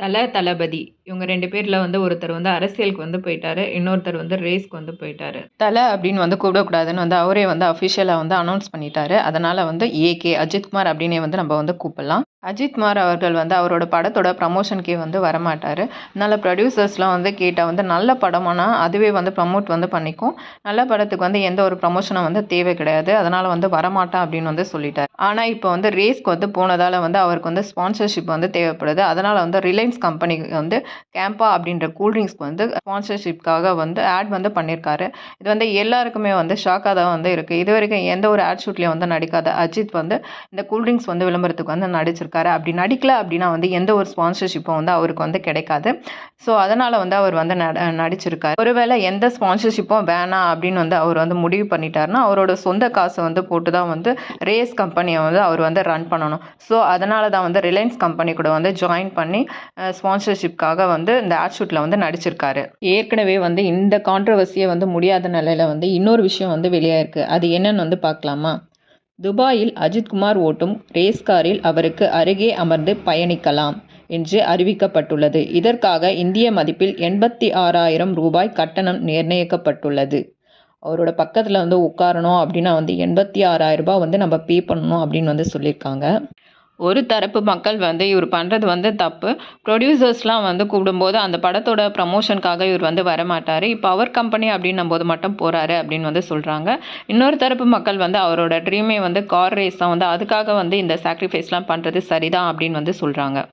தலை தளபதி. இவங்க ரெண்டு பேரில் வந்து ஒருத்தர் வந்து அரசியலுக்கு வந்து போயிட்டாரு. இன்னொருத்தர் வந்து ரேஸ்க்கு வந்து போயிட்டாரு. தலை அப்படின்னு வந்து கூப்பிடக்கூடாதுன்னு வந்து அவரே வந்து அஃபிஷியலாக வந்து அனௌன்ஸ் பண்ணிட்டாரு. அதனால் வந்து ஏகே அஜித்குமார் அப்படின்னே வந்து நம்ம வந்து கூப்பிடலாம். அஜித்குமார் அவர்கள் வந்து அவரோட படத்தோட ப்ரமோஷனுக்கே வந்து வரமாட்டார். அதனால் ப்ரொடியூசர்ஸ்லாம் வந்து கேட்டால் வந்து நல்ல படமானா அதுவே வந்து ப்ரமோட் வந்து பண்ணிக்கும். நல்ல படத்துக்கு வந்து எந்த ஒரு ப்ரமோஷனும் வந்து தேவை கிடையாது. அதனால் வந்து வரமாட்டான் அப்படின்னு வந்து சொல்லிட்டார். ஆனால் இப்போ வந்து ரேஸ்க்கு வந்து போனதால் வந்து அவருக்கு வந்து ஸ்பான்சர்ஷிப் வந்து தேவைப்படுது. அதனால் வந்து ரிலையன்ஸ் கம்பெனி வந்து கேம்பா அப்படின்ற கூல்ட்ரிங்க்ஸ்க்கு வந்து ஸ்பான்சர்ஷிப்காக வந்து ஆட் வந்து பண்ணியிருக்காரு இது வந்து எல்லாருக்குமே வந்து ஷாக்காக தான் வந்து இருக்குது இது வரைக்கும் எந்த ஒரு ஆட் ஷூட்லேயும் வந்து நடிக்காத அஜித் வந்து இந்த கூல்ட்ரிங்க்ஸ் வந்து விளம்பரத்துக்கு வந்து நடிச்சிருக்காரு அப்படி நடிக்கல அப்படின்னா வந்து எந்த ஒரு ஸ்பான்சர்ஷிப்பும் வந்து அவருக்கு வந்து கிடைக்காது. ஸோ அதனால் வந்து அவர் வந்து நட நடிச்சிருக்காரு. ஒருவேளை எந்த ஸ்பான்சர்ஷிப்பும் வேணாம் அப்படின்னு வந்து அவர் வந்து முடிவு பண்ணிட்டாருன்னா அவரோட சொந்த காசை வந்து போட்டு தான் வந்து ரேஸ் கம்பெனியை வந்து அவர் வந்து ரன் பண்ணணும். ஸோ அதனால தான் வந்து ரிலையன்ஸ் கம்பெனி கூட வந்து ஜாயின் பண்ணி ஸ்பான்சர்ஷிப்காக வந்து இந்த ஆட் ஷூட்டில் வந்து நடிச்சிருக்காரு. ஏற்கனவே வந்து இந்த கான்ட்ரவர்சியை வந்து முடியாத நிலையில் வந்து இன்னொரு விஷயம் வந்து வெளியாயிருக்கு. அது என்னன்னு வந்து பார்க்கலாமா? துபாயில் அஜித்குமார் ஓட்டும் ரேஸ் காரில் அவருக்கு அருகே அமர்ந்து பயணிக்கலாம் என்று அறிவிக்கப்பட்டுள்ளது. இதற்காக இந்திய மதிப்பில் எண்பத்தி ஆறாயிரம் ரூபாய் கட்டணம் நிர்ணயிக்கப்பட்டுள்ளது. அவரோட பக்கத்தில் வந்து உட்காரணும் அப்படின்னா வந்து எண்பத்தி ஆறாயிரம் ரூபாய் வந்து நம்ம பே பண்ணணும் அப்படின்னு வந்து சொல்லியிருக்காங்க. ஒரு தரப்பு மக்கள் வந்து இவர் பண்ணுறது வந்து தப்பு. ப்ரொடியூசர்ஸ்லாம் வந்து கூப்பிடும்போது அந்த படத்தோட ப்ரமோஷனுக்காக இவர் வந்து வரமாட்டார். இப்போ அவர் கம்பெனி அப்படின்னும் போது மட்டும் போகிறாரு அப்படின்னு வந்து சொல்கிறாங்க இன்னொரு தரப்பு மக்கள் வந்து அவரோட ட்ரீமே வந்து கார் ரேஸ் தான் வந்து அதுக்காக வந்து இந்த சாக்ரிஃபைஸ்லாம் பண்ணுறது சரிதான் அப்படின்னு வந்து சொல்கிறாங்க